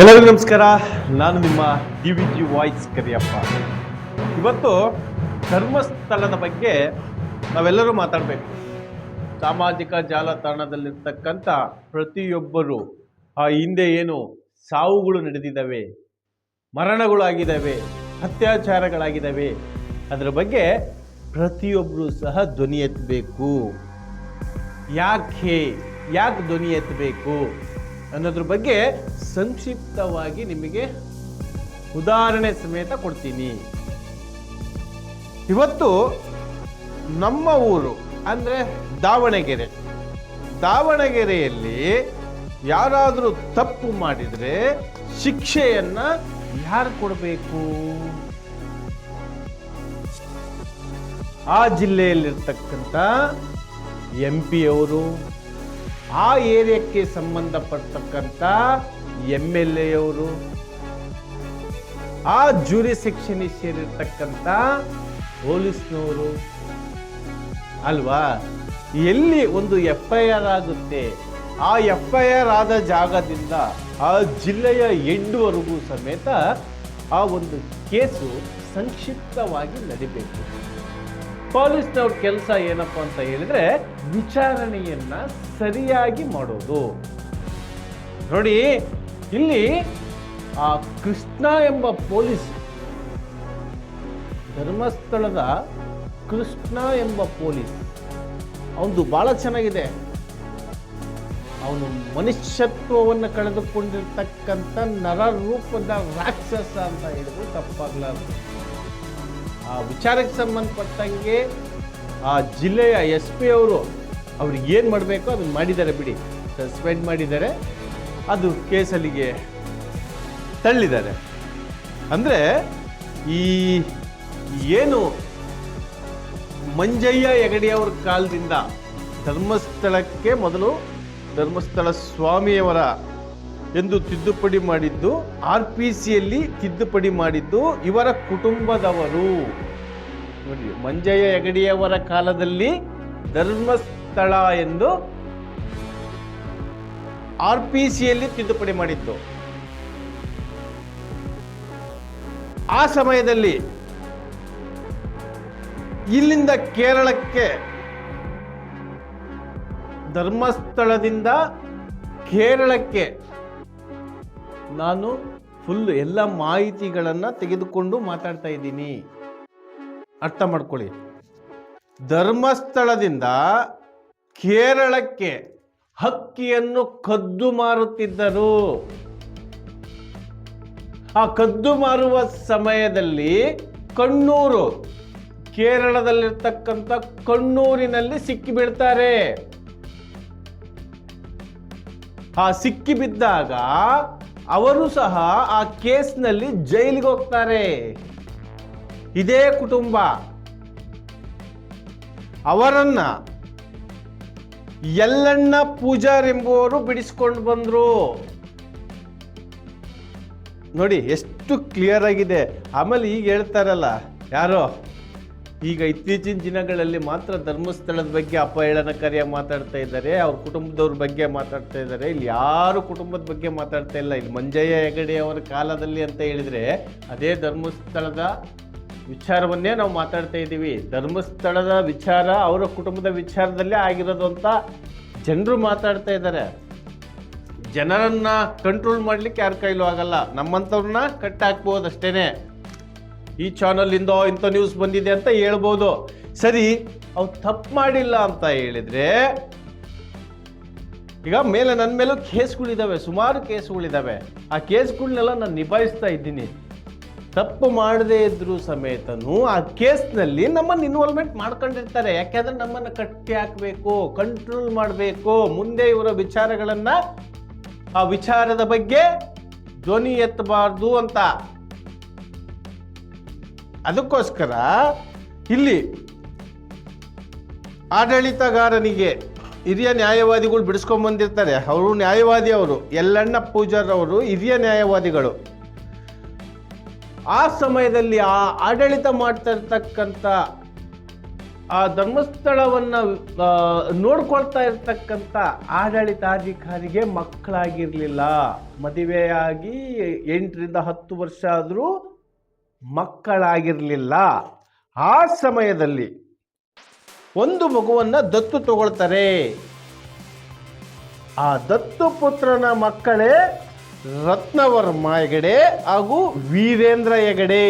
ಎಲ್ಲರಿಗೂ ನಮಸ್ಕಾರ. ನಾನು ನಿಮ್ಮ D V G voice Kariyappa. ಇವತ್ತು ಧರ್ಮಸ್ಥಳದ ಬಗ್ಗೆ ನಾವೆಲ್ಲರೂ ಮಾತಾಡಬೇಕು. ಸಾಮಾಜಿಕ ಜಾಲತಾಣದಲ್ಲಿರ್ತಕ್ಕಂಥ ಪ್ರತಿಯೊಬ್ಬರು, ಆ ಹಿಂದೆ ಏನು ಸಾವುಗಳು ನಡೆದಿದ್ದಾವೆ ಮರಣಗಳು ಆಗಿದ್ದಾವೆ ಅತ್ಯಾಚಾರಗಳಾಗಿದ್ದಾವೆ, ಅದರ ಬಗ್ಗೆ ಪ್ರತಿಯೊಬ್ಬರು ಸಹ ಧ್ವನಿ ಎತ್ತಬೇಕು. ಯಾಕೆ? ಯಾಕೆ ಧ್ವನಿ ಎತ್ತಬೇಕು? ಅನ್ನೋದ್ರ ಬಗ್ಗೆ ಸಂಕ್ಷಿಪ್ತವಾಗಿ ನಿಮಗೆ ಉದಾಹರಣೆ ಸಮೇತ ಕೊಡ್ತೀನಿ. ಇವತ್ತು ನಮ್ಮ ಊರು ಅಂದರೆ ದಾವಣಗೆರೆ. ದಾವಣಗೆರೆಯಲ್ಲಿ ಯಾರಾದರೂ ತಪ್ಪು ಮಾಡಿದರೆ ಶಿಕ್ಷೆಯನ್ನು ಯಾರು ಕೊಡಬೇಕು? ಆ ಜಿಲ್ಲೆಯಲ್ಲಿರ್ತಕ್ಕಂಥ ಎಂ ಪಿ ಅವರು ಆ ಏರಿಯಾಕ್ಕೆ ಸಂಬಂಧಪಟ್ಟಕ್ಕಂಥ ಎಂ ಎಲ್ ಎ ಅವರು ಆ ಜೂರಿ ಸೆಕ್ಷನ್ ಸೇರಿರ್ತಕ್ಕಂಥ ಪೊಲೀಸ್ನವರು, ಅಲ್ವಾ? ಎಲ್ಲಿ ಒಂದು ಎಫ್ ಐ ಆರ್ ಆಗುತ್ತೆ, ಆ ಎಫ್ ಐ ಆರ್ ಆದ ಜಾಗದಿಂದ ಆ ಜಿಲ್ಲೆಯ ಎಂಡ್ವರೆಗೂ ಸಮೇತ ಆ ಒಂದು ಕೇಸು ಸಂಕ್ಷಿಪ್ತವಾಗಿ ನಡಿಬೇಕು. ಪೊಲೀಸ್ನವ್ರ ಕೆಲಸ ಏನಪ್ಪ ಅಂತ ಹೇಳಿದ್ರೆ ವಿಚಾರಣೆಯನ್ನ ಸರಿಯಾಗಿ ಮಾಡೋದು. ನೋಡಿ, ಇಲ್ಲಿ ಆ ಕೃಷ್ಣ ಎಂಬ ಪೊಲೀಸ್ ಧರ್ಮಸ್ಥಳದ ಕೃಷ್ಣ ಎಂಬ ಪೊಲೀಸ್ ಅವನು ಬಹಳ ಚೆನ್ನಾಗಿದೆ. ಅವನು ಮನುಷ್ಯತ್ವವನ್ನು ಕಳೆದುಕೊಂಡಿರ್ತಕ್ಕಂಥ ನರರೂಪದ ರಾಕ್ಷಸ ಅಂತ ಹೇಳಿದ್ರು ತಪ್ಪಾಗ್ಲಾರ್ದು. ಆ ವಿಚಾರಕ್ಕೆ ಸಂಬಂಧಪಟ್ಟಂಗೆ ಆ ಜಿಲ್ಲೆಯ ಎಸ್ ಪಿ ಅವರು ಅವ್ರಿಗೆ ಏನು ಮಾಡಬೇಕೋ ಅದನ್ನು ಮಾಡಿದ್ದಾರೆ ಬಿಡಿ. ಸಸ್ಪೆಂಡ್ ಮಾಡಿದ್ದಾರೆ. ಅದು ಕೇಸಲ್ಲಿಗೆ ತಳ್ಳಿದ್ದಾರೆ. ಅಂದರೆ ಈ ಏನು ಮಂಜಯ್ಯ ಹೆಗಡೆಯವರ ಕಾಲದಿಂದ ಧರ್ಮಸ್ಥಳಕ್ಕೆ ಮೊದಲು ಧರ್ಮಸ್ಥಳ ಸ್ವಾಮಿಯವರ ಎಂದು ತಿದ್ದುಪಡಿ ಮಾಡಿದ್ದು ಆರ್ ಪಿ ಸಿಯಲ್ಲಿ ತಿದ್ದುಪಡಿ ಮಾಡಿದ್ದು ಇವರ ಕುಟುಂಬದವರು. ನೋಡಿ, ಮಂಜಯ್ಯ ಹೆಗಡೆಯವರ ಕಾಲದಲ್ಲಿ ಧರ್ಮಸ್ಥಳ ಎಂದು ಆರ್ ಪಿ ಸಿಯಲ್ಲಿ ತಿದ್ದುಪಡಿ ಮಾಡಿದ್ದು. ಆ ಸಮಯದಲ್ಲಿ ಇಲ್ಲಿಂದ ಕೇರಳಕ್ಕೆ ಧರ್ಮಸ್ಥಳದಿಂದ ಕೇರಳಕ್ಕೆ ನಾನು ಫುಲ್ ಎಲ್ಲ ಮಾಹಿತಿಗಳನ್ನು ತೆಗೆದುಕೊಂಡು ಮಾತಾಡ್ತಾ ಇದ್ದೀನಿ. ಅರ್ಥ ಮಾಡ್ಕೊಳ್ಳಿ. ಧರ್ಮಸ್ಥಳದಿಂದ ಕೇರಳಕ್ಕೆ ಹಕ್ಕಿಯನ್ನು ಕದ್ದು ಮಾರುತ್ತಿದ್ದರು. ಆ ಕದ್ದು ಮಾರುವ ಸಮಯದಲ್ಲಿ ಕಣ್ಣೂರು, ಕೇರಳದಲ್ಲಿರ್ತಕ್ಕಂಥ ಕಣ್ಣೂರಿನಲ್ಲಿ ಸಿಕ್ಕಿ ಬೀಳ್ತಾರೆ. ಆ ಸಿಕ್ಕಿ ಬಿದ್ದಾಗ ಅವರು ಸಹ ಆ ಕೇಸ್ನಲ್ಲಿ ಜೈಲಿಗೆ ಹೋಗ್ತಾರೆ. ಇದೇ ಕುಟುಂಬ. ಅವರನ್ನ ಎಲ್ಲಣ್ಣ ಪೂಜಾರ್ ಎಂಬುವರು ಬಿಡಿಸ್ಕೊಂಡು ಬಂದರು. ನೋಡಿ, ಎಷ್ಟು ಕ್ಲಿಯರ್ ಆಗಿದೆ. ಆಮೇಲೆ ಈಗ ಹೇಳ್ತಾರಲ್ಲ, ಯಾರೋ? ಈಗ ಇತ್ತೀಚಿನ ದಿನಗಳಲ್ಲಿ ಮಾತ್ರ ಧರ್ಮಸ್ಥಳದ ಬಗ್ಗೆ ಅಪಹೇಳನಕಾರಿಯಾಗಿ ಮಾತಾಡ್ತಾ ಇದ್ದಾರೆ, ಅವ್ರ ಕುಟುಂಬದವ್ರ ಬಗ್ಗೆ ಮಾತಾಡ್ತಾ ಇದ್ದಾರೆ. ಇಲ್ಲಿ ಯಾರು ಕುಟುಂಬದ ಬಗ್ಗೆ ಮಾತಾಡ್ತಾ ಇಲ್ಲ. ಇಲ್ಲಿ ಮಂಜಯ್ಯ ಹೆಗಡೆ ಅವರ ಕಾಲದಲ್ಲಿ ಅಂತ ಹೇಳಿದ್ರೆ ಅದೇ ಧರ್ಮಸ್ಥಳದ ವಿಚಾರವನ್ನೇ ನಾವು ಮಾತಾಡ್ತಾ ಇದ್ದೀವಿ. ಧರ್ಮಸ್ಥಳದ ವಿಚಾರ ಅವರ ಕುಟುಂಬದ ವಿಚಾರದಲ್ಲೇ ಆಗಿರೋದು ಅಂತ ಜನರು ಮಾತಾಡ್ತಾ ಇದ್ದಾರೆ. ಜನರನ್ನ ಕಂಟ್ರೋಲ್ ಮಾಡ್ಲಿಕ್ಕೆ ಯಾರ ಕೈಲೂ ಆಗಲ್ಲ. ನಮ್ಮಂಥವ್ರನ್ನ ಕಟ್ ಅಷ್ಟೇ ಈ ಚಾನಲ್ ಇಂದ ಇಂಥ ನ್ಯೂಸ್ ಬಂದಿದೆ ಅಂತ ಹೇಳ್ಬೋದು. ಸರಿ, ಅವ್ರು ತಪ್ಪು ಮಾಡಿಲ್ಲ ಅಂತ ಹೇಳಿದ್ರೆ, ಈಗ ಮೇಲೆ ನನ್ನ ಮೇಲೂ ಕೇಸ್ಗಳಿದ್ದಾವೆ ಸುಮಾರು ಕೇಸ್ಗಳಿದ್ದಾವೆ ಆ ಕೇಸ್ಗಳನ್ನೆಲ್ಲ ನಾನು ನಿಭಾಯಿಸ್ತಾ ಇದ್ದೀನಿ. ತಪ್ಪು ಮಾಡದೇ ಇದ್ದರೂ ಸಮೇತನು ಆ ಕೇಸ್ನಲ್ಲಿ ನಮ್ಮನ್ನು ಇನ್ವಾಲ್ವ್ಮೆಂಟ್ ಮಾಡ್ಕೊಂಡಿರ್ತಾರೆ. ಯಾಕೆಂದ್ರೆ ನಮ್ಮನ್ನು ಕಟ್ಟಿ ಹಾಕಬೇಕು ಕಂಟ್ರೋಲ್ ಮಾಡಬೇಕು. ಮುಂದೆ ಇವರ ವಿಚಾರಗಳನ್ನು ಆ ವಿಚಾರದ ಬಗ್ಗೆ ಧ್ವನಿ ಎತ್ತಬಾರ್ದು ಅಂತ. ಅದಕ್ಕೋಸ್ಕರ ಇಲ್ಲಿ ಆಡಳಿತಗಾರನಿಗೆ ಹಿರಿಯ ನ್ಯಾಯವಾದಿಗಳು ಬಿಡಿಸ್ಕೊಂಡ್ ಬಂದಿರ್ತಾರೆ. ಅವರು ನ್ಯಾಯವಾದಿ ಅವರು. ಎಲ್ಲಣ್ಣ ಪೂಜಾರ್ ಅವರು ಹಿರಿಯ ನ್ಯಾಯವಾದಿಗಳು. ಆ ಸಮಯದಲ್ಲಿ ಆ ಆಡಳಿತ ಮಾಡ್ತಾ ಇರ್ತಕ್ಕಂಥ ಆ ಧರ್ಮಸ್ಥಳವನ್ನ ನೋಡ್ಕೊಳ್ತಾ ಇರ್ತಕ್ಕಂಥ ಆಡಳಿತಾಧಿಕಾರಿಗೆ ಮಕ್ಕಳಾಗಿರಲಿಲ್ಲ. ಮದುವೆಯಾಗಿ ಎಂಟರಿಂದ ಹತ್ತು ವರ್ಷ ಆದರೂ ಮಕ್ಕಳಾಗಿರಲಿಲ್ಲ. ಆ ಸಮಯದಲ್ಲಿ ಒಂದು ಮಗುವನ್ನ ದತ್ತು ತಗೊಳ್ತಾರೆ. ಆ ದತ್ತು ಪುತ್ರನ ಮಕ್ಕಳೇ ರತ್ನವರ್ಮ ಹೆಗಡೆ ಹಾಗೂ ವೀರೇಂದ್ರ ಹೆಗಡೆ.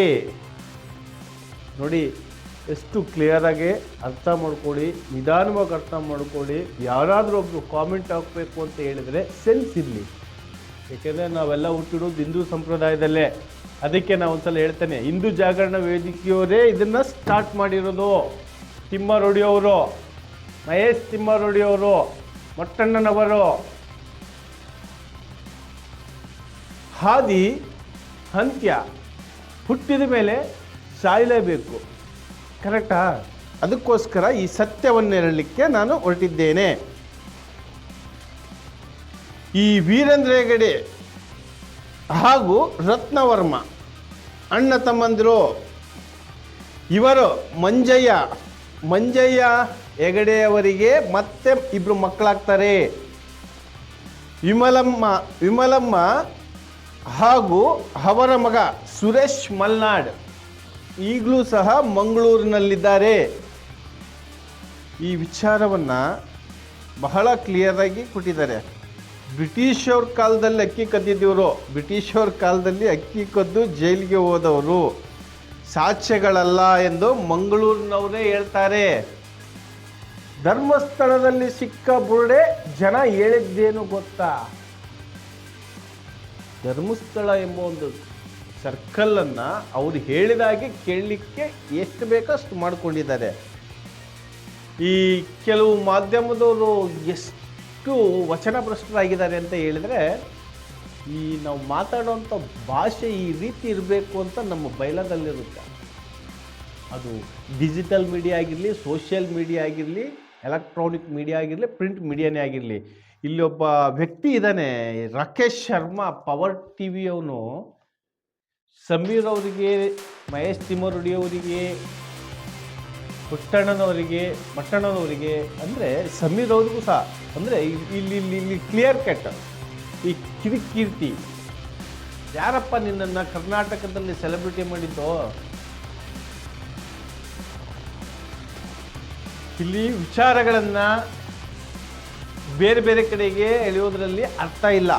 ನೋಡಿ, ಎಷ್ಟು ಕ್ಲಿಯರ್ ಆಗಿ ಅರ್ಥ ಮಾಡ್ಕೊಳ್ಳಿ, ನಿಧಾನವಾಗಿ ಅರ್ಥ ಮಾಡ್ಕೊಳ್ಳಿ. ಯಾರಾದರೂ ಒಬ್ಬರು ಕಾಮೆಂಟ್ ಹಾಕಬೇಕು ಅಂತ ಹೇಳಿದರೆ ಸೆನ್ಸ್ ಇರಲಿ. ಏಕೆಂದರೆ ನಾವೆಲ್ಲ ಹುಟ್ಟಿಡೋದು ಹಿಂದೂ ಸಂಪ್ರದಾಯದಲ್ಲೇ. ಅದಕ್ಕೆ ನಾನು ಒಂದ್ಸಲ ಹೇಳ್ತೇನೆ, ಹಿಂದೂ ಜಾಗರಣ ವೇದಿಕೆಯವರೇ ಇದನ್ನ ಸ್ಟಾರ್ಟ್ ಮಾಡಿರೋದು. ತಿಮ್ಮರೊಡಿಯವರು ಮಹೇಶ್ ತಿಮ್ಮರೊಡಿಯವರು ಮೊಟ್ಟಣ್ಣನವರು. ಹಾದಿ, ಅಂತ್ಯ ಹುಟ್ಟಿದ ಮೇಲೆ ಸಾಯಲೇಬೇಕು. ಕರೆಕ್ಟಾ ಅದಕ್ಕೋಸ್ಕರ ಈ ಸತ್ಯವನ್ನು ಹೇಳಲಿಕ್ಕೆ ನಾನು ಹೊರಟಿದ್ದೇನೆ. ಈ ವೀರೇಂದ್ರ ಹೆಗಡೆ ಹಾಗೂ ರತ್ನವರ್ಮ ಅಣ್ಣ ತಮ್ಮಂದಿರು, ಇವರು ಮಂಜಯ್ಯ ಮಂಜಯ್ಯ ಹೆಗಡೆಯವರಿಗೆ ಮತ್ತೆ ಇಬ್ಬರು ಮಕ್ಕಳಾಗ್ತಾರೆ. ವಿಮಲಮ್ಮ ವಿಮಲಮ್ಮ ಹಾಗೂ ಅವರ ಮಗ ಸುರೇಶ್ ಮಲ್ನಾಡ್ ಈಗಲೂ ಸಹ ಮಂಗಳೂರಿನಲ್ಲಿದ್ದಾರೆ. ಈ ವಿಚಾರವನ್ನು ಬಹಳ ಕ್ಲಿಯರಾಗಿ ಕೊಟ್ಟಿದ್ದಾರೆ. ಬ್ರಿಟಿಷವ್ರ ಕಾಲದಲ್ಲಿ ಅಕ್ಕಿ ಕದ್ದಿದ್ದವರು. ಬ್ರಿಟಿಷವ್ರ ಕಾಲದಲ್ಲಿ ಅಕ್ಕಿ ಕದ್ದು ಜೈಲಿಗೆ ಹೋದವರು. ಸಾಕ್ಷ್ಯಗಳಲ್ಲ ಎಂದು ಮಂಗಳೂರಿನವರೇ ಹೇಳ್ತಾರೆ. ಧರ್ಮಸ್ಥಳದಲ್ಲಿ ಸಿಕ್ಕ ಬುರುಡೆ ಜನ ಹೇಳಿದ್ದೇನು ಗೊತ್ತಾ? ಧರ್ಮಸ್ಥಳ ಎಂಬ ಒಂದು ಸರ್ಕಲನ್ನು ಅವ್ರು ಹೇಳಿದಾಗೆ ಕೇಳಲಿಕ್ಕೆ ಎಷ್ಟು ಬೇಕೋ ಅಷ್ಟು ಮಾಡಿಕೊಂಡಿದ್ದಾರೆ. ಈ ಕೆಲವು ಮಾಧ್ಯಮದವರು ಎಷ್ಟು ವಚನಭ್ರಷ್ಟರಾಗಿದ್ದಾರೆ ಅಂತ ಹೇಳಿದ್ರೆ, ಈ ನಾವು ಮಾತಾಡುವಂಥ ಭಾಷೆ ಈ ರೀತಿ ಇರಬೇಕು ಅಂತ ನಮ್ಮ ಬಯಲದಲ್ಲಿರುತ್ತೆ. ಅದು ಡಿಜಿಟಲ್ ಮೀಡಿಯಾ ಆಗಿರಲಿ, ಸೋಷಿಯಲ್ ಮೀಡಿಯಾ ಆಗಿರಲಿ, ಎಲೆಕ್ಟ್ರಾನಿಕ್ ಮೀಡಿಯಾ ಆಗಿರಲಿ, ಪ್ರಿಂಟ್ ಮೀಡಿಯಾನೇ ಆಗಿರಲಿ. ಇಲ್ಲಿ ಒಬ್ಬ ವ್ಯಕ್ತಿ ಇದ್ದಾನೆ, ರಾಕೇಶ್ ಶರ್ಮಾ, ಪವರ್ ಟಿ ವಿಯವನು ಸಮೀರ್ ಅವರಿಗೆ, ಮಹೇಶ್ ತಿಮ್ಮರುಡಿ ಅವರಿಗೆ ಪುಟ್ಟಣ್ಣನವರಿಗೆ, ಮಟ್ಟಣ್ಣನವರಿಗೆ ಅಂದರೆ ಸಮೀರ್ ಅವ್ರಿಗೂ ಸಹ, ಅಂದರೆ ಇಲ್ಲಿ ಇಲ್ಲಿ ಇಲ್ಲಿ ಕ್ಲಿಯರ್ ಕಟ್ ಈ ಕಿರಿಕೀರ್ತಿ. ಯಾರಪ್ಪ ನಿನ್ನನ್ನು ಕರ್ನಾಟಕದಲ್ಲಿ ಸೆಲೆಬ್ರಿಟಿ ಮಾಡಿದ್ದೋ? ಇಲ್ಲಿ ವಿಚಾರಗಳನ್ನು ಬೇರೆ ಬೇರೆ ಕಡೆಗೆ ಎಳೆಯೋದ್ರಲ್ಲಿ ಅರ್ಥ ಇಲ್ಲ.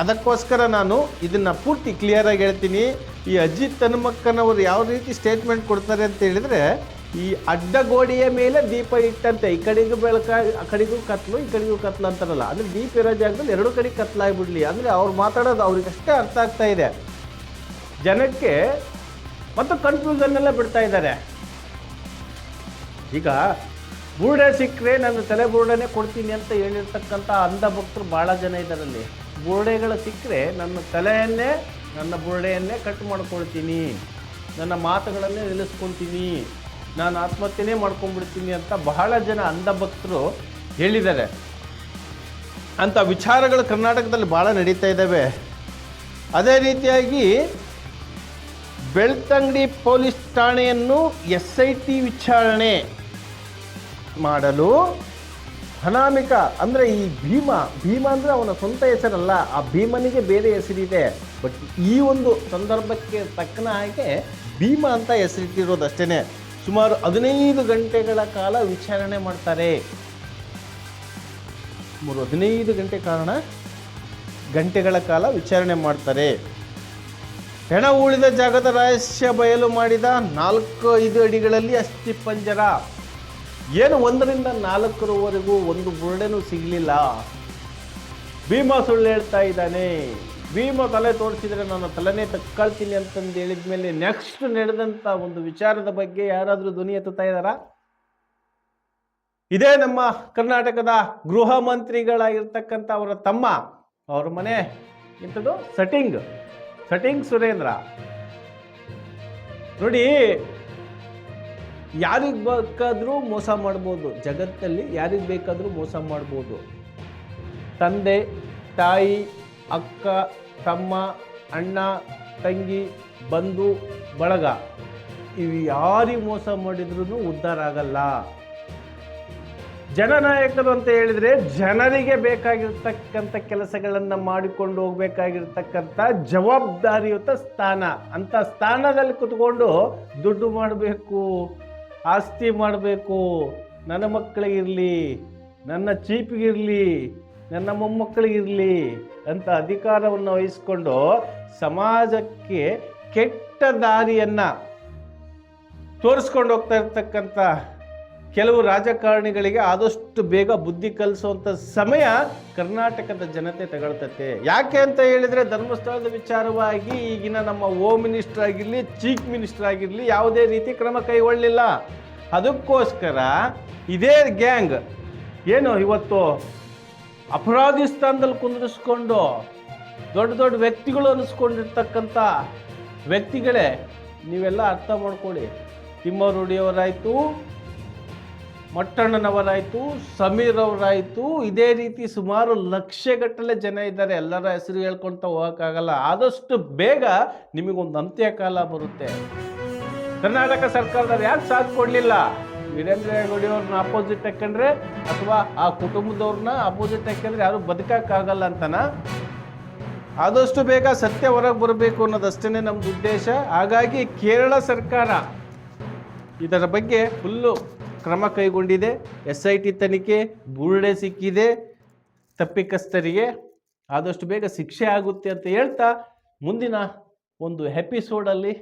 ಅದಕ್ಕೋಸ್ಕರ ನಾನು ಇದನ್ನು ಪೂರ್ತಿ ಕ್ಲಿಯರಾಗಿ ಹೇಳ್ತೀನಿ. ಈ ಅಜಿತ್ ಹನುಮಕ್ಕನವರು ಯಾವ ರೀತಿ ಸ್ಟೇಟ್ಮೆಂಟ್ ಕೊಡ್ತಾರೆ ಅಂತ ಹೇಳಿದರೆ ಈ ಅಡ್ಡಗೋಡೆಯ ಮೇಲೆ ದೀಪ ಇಟ್ಟಂತೆ. ಈ ಕಡೆಗೂ ಬೆಳಕ, ಆ ಕಡೆಗೂ ಕತ್ಲು, ಈ ಕಡೆಗೂ ಕತ್ಲು ಅಂತಾರಲ್ಲ. ಅಂದರೆ ದೀಪ ಇರೋ ಜಾಗದಲ್ಲಿ ಎರಡು ಕಡೆ ಕತ್ಲಾಗ್ಬಿಡ್ಲಿ. ಅಂದರೆ ಅವ್ರು ಮಾತಾಡೋದು ಅವ್ರಿಗಷ್ಟೇ ಅರ್ಥ ಆಗ್ತಾ ಇದೆ. ಜನಕ್ಕೆ ಮತ್ತು ಕನ್ಫ್ಯೂಸನ್ನೆಲ್ಲ ಬಿಡ್ತಾ ಇದ್ದಾರೆ. ಈಗ ಬುರುಡೆ ಸಿಕ್ಕರೆ ನನ್ನ ತಲೆ ಬುರ್ಡೆನೇ ಕೊಡ್ತೀನಿ ಅಂತ ಹೇಳಿರ್ತಕ್ಕಂಥ ಅಂಧ ಭಕ್ತರು ಭಾಳ ಜನ ಇದರಲ್ಲಿ ಬುರುಡೆಗಳು ಸಿಕ್ಕರೆ ನನ್ನ ತಲೆಯನ್ನೇ, ನನ್ನ ಬುರುಡೆಯನ್ನೇ ಕಟ್ ಮಾಡ್ಕೊಳ್ತೀನಿ. ನನ್ನ ಮಾತುಗಳನ್ನೇ ನಿಲ್ಲಿಸ್ಕೊಳ್ತೀನಿ. ನಾನು ಆತ್ಮಹತ್ಯೆನೇ ಮಾಡ್ಕೊಂಡ್ಬಿಡ್ತೀನಿ ಅಂತ ಬಹಳ ಜನ ಅಂಧ ಭಕ್ತರು ಹೇಳಿದ್ದಾರೆ. ಅಂಥ ವಿಚಾರಗಳು ಕರ್ನಾಟಕದಲ್ಲಿ ಭಾಳ ನಡೀತಾ ಇದ್ದಾವೆ. ಅದೇ ರೀತಿಯಾಗಿ ಬೆಳ್ತಂಗಡಿ ಪೊಲೀಸ್ ಠಾಣೆಯನ್ನು ಎಸ್ ಐ ಟಿ ವಿಚಾರಣೆ ಮಾಡಲು ಅನಾಮಿಕ, ಅಂದರೆ ಈ ಭೀಮ ಭೀಮ ಅಂದರೆ ಅವನ ಸ್ವಂತ ಹೆಸರಲ್ಲ, ಆ ಭೀಮನಿಗೆ ಬೇರೆ ಹೆಸರಿದೆ. ಬಟ್ ಈ ಒಂದು ಸಂದರ್ಭಕ್ಕೆ ತಕ್ಕನ ಹಾಗೆ ಭೀಮ ಅಂತ ಹೆಸರಿಟ್ಟಿರೋದು ಅಷ್ಟೇ ಸುಮಾರು ಹದಿನೈದು ಗಂಟೆಗಳ ಕಾಲ ವಿಚಾರಣೆ ಮಾಡ್ತಾರೆ. ಸುಮಾರು ಹದಿನೈದು ಗಂಟೆ ಕಾರಣ ಗಂಟೆಗಳ ಕಾಲ ವಿಚಾರಣೆ ಮಾಡ್ತಾರೆ. ಹೆಣ ಉಳಿದ ಜಾಗದ ರಹಸ್ಯ ಬಯಲು ಮಾಡಿದ ನಾಲ್ಕು ಐದು ಅಡಿಗಳಲ್ಲಿ ಅಸ್ಥಿಪಂಜರ ಏನು ಒಂದರಿಂದ ನಾಲ್ಕರವರೆಗೂ ಒಂದು ಬುರುಡೆನೂ ಸಿಗಲಿಲ್ಲ. ಭೀಮಾ ಸುಳ್ಳು ಹೇಳ್ತಾ ಇದ್ದಾನೆ. ಭೀಮ ತಲೆ ತೋರಿಸಿದರೆ ನಾನು ತಲೆನೇ ತಕ್ಕೊಳ್ತೀನಿ ಅಂತಂದು ಹೇಳಿದ ಮೇಲೆ ನೆಕ್ಸ್ಟ್ ನಡೆದಂಥ ಒಂದು ವಿಚಾರದ ಬಗ್ಗೆ ಯಾರಾದರೂ ಧ್ವನಿ ಎತ್ತುತ್ತಾ ಇದ್ದಾರಾ? ಇದೇ ನಮ್ಮ ಕರ್ನಾಟಕದ ಗೃಹ ಮಂತ್ರಿಗಳಾಗಿರ್ತಕ್ಕಂಥ ಅವರ ತಮ್ಮ, ಅವ್ರ ಮನೆ ಇಂಥದ್ದು ಸಟಿಂಗ್ ಸಟಿಂಗ್ ಸುರೇಂದ್ರ. ನೋಡಿ, ಯಾರಿಗೆ ಬೇಕಾದರೂ ಮೋಸ ಮಾಡ್ಬೋದು, ಜಗತ್ತಲ್ಲಿ ಯಾರಿಗೆ ಬೇಕಾದರೂ ಮೋಸ ಮಾಡ್ಬೋದು. ತಂದೆ, ತಾಯಿ ಅಕ್ಕ, ತಮ್ಮ, ಅಣ್ಣ, ತಂಗಿ, ಬಂಧು, ಬಳಗ. ಇವು ಯಾರಿಗೆ ಮೋಸ ಮಾಡಿದ್ರೂ ಉದ್ಧಾರ ಆಗಲ್ಲ. ಜನನಾಯಕರು ಅಂತ ಹೇಳಿದ್ರೆ ಜನರಿಗೆ ಬೇಕಾಗಿರ್ತಕ್ಕಂಥ ಕೆಲಸಗಳನ್ನು ಮಾಡಿಕೊಂಡು ಹೋಗ್ಬೇಕಾಗಿರ್ತಕ್ಕಂಥ ಜವಾಬ್ದಾರಿಯುತ ಸ್ಥಾನ. ಅಂತ ಸ್ಥಾನದಲ್ಲಿ ಕುತ್ಕೊಂಡು ದುಡ್ಡು ಮಾಡಬೇಕು, ಆಸ್ತಿ ಮಾಡಬೇಕು. ನನ್ನ ಮಕ್ಕಳಿಗಿರಲಿ, ನನ್ನ ಚೀಪಿಗಿರಲಿ ನನ್ನ ಮೊಮ್ಮಕ್ಕಳಿಗಿರಲಿ ಅಂತ ಅಧಿಕಾರವನ್ನು ವಹಿಸಿಕೊಂಡು ಸಮಾಜಕ್ಕೆ ಕೆಟ್ಟ ದಾರಿಯನ್ನು ತೋರಿಸ್ಕೊಂಡು ಹೋಗ್ತಾ ಇರ್ತಕ್ಕಂಥ ಕೆಲವು ರಾಜಕಾರಣಿಗಳಿಗೆ ಆದಷ್ಟು ಬೇಗ ಬುದ್ಧಿ ಕಲಿಸುವಂಥ ಸಮಯ ಕರ್ನಾಟಕದ ಜನತೆ ತಗೊಳ್ತತೆ. ಯಾಕೆ ಅಂತ ಹೇಳಿದರೆ ಧರ್ಮಸ್ಥಳದ ವಿಚಾರವಾಗಿ ಈಗಿನ ನಮ್ಮ ಓ ಮಿನಿಸ್ಟರ್ ಆಗಿರಲಿ ಚೀಫ್ ಮಿನಿಸ್ಟರ್ ಆಗಿರಲಿ ಯಾವುದೇ ರೀತಿ ಕ್ರಮ ಕೈಗೊಳ್ಳಲಿಲ್ಲ. ಅದಕ್ಕೋಸ್ಕರ ಇದೇ ಗ್ಯಾಂಗ್ ಏನು ಇವತ್ತು ಅಪರಾಧಿ ಸ್ಥಾನದಲ್ಲಿ ಕುಂದಿರಿಸ್ಕೊಂಡು ದೊಡ್ಡ ದೊಡ್ಡ ವ್ಯಕ್ತಿಗಳು ಅನ್ನಿಸ್ಕೊಂಡಿರ್ತಕ್ಕಂಥ ವ್ಯಕ್ತಿಗಳೇ ನೀವೆಲ್ಲ ಅರ್ಥ ಮಾಡ್ಕೊಳ್ಳಿ. ತಿಮ್ಮರುಡಿಯವರಾಯಿತು ಮಟ್ಟಣ್ಣನವರಾಯಿತು, ಸಮೀರ್ ಅವರಾಯಿತು, ಇದೇ ರೀತಿ ಸುಮಾರು ಲಕ್ಷಗಟ್ಟಲೆ ಜನ ಇದ್ದಾರೆ. ಎಲ್ಲರ ಹೆಸರು ಹೇಳ್ಕೊಳ್ತಾ ಹೋಗೋಕ್ಕಾಗಲ್ಲ. ಆದಷ್ಟು ಬೇಗ ನಿಮಗೊಂದು ಅಂತ್ಯಕಾಲ ಬರುತ್ತೆ. ಕರ್ನಾಟಕ ಸರ್ಕಾರದವ್ರು ಯಾಕೆ ಸಾಥ್ ಕೊಡಲಿಲ್ಲ? ವೀರೇಂದ್ರ ಅವ್ರನ್ನ ಅಪೋಸಿಟ್ ಹಾಕೊಂಡ್ರೆ ಅಥವಾ ಆ ಕುಟುಂಬದವ್ರನ್ನ ಅಪೋಸಿಟ್ ತಕ್ಕಂಡ್ರೆ ಯಾರು ಬದುಕಕ್ಕಾಗಲ್ಲ ಅಂತನ? ಆದಷ್ಟು ಬೇಗ ಸತ್ಯ ಹೊರಗೆ ಬರಬೇಕು ಅನ್ನೋದಷ್ಟೇ ನಮ್ದು ಉದ್ದೇಶ. ಹಾಗಾಗಿ ಕೇರಳ ಸರ್ಕಾರ ಇದರ ಬಗ್ಗೆ ಫುಲ್ಲು ಕ್ರಮ ಕೈಗೊಂಡಿದೆ. ಎಸ್ ಐ ಟಿ ತನಿಖೆ, ಬುರುಡೆ ಸಿಕ್ಕಿದೆ. ತಪ್ಪಿಕಸ್ಥರಿಗೆ ಆದಷ್ಟು ಬೇಗ ಶಿಕ್ಷೆ ಆಗುತ್ತೆ ಅಂತ ಹೇಳ್ತಾ ಮುಂದಿನ ಒಂದು ಎಪಿಸೋಡಲ್ಲಿ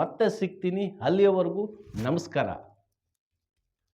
ಮತ್ತೆ ಸಿಗ್ತೀನಿ. ಅಲ್ಲಿಯವರೆಗೂ ನಮಸ್ಕಾರ.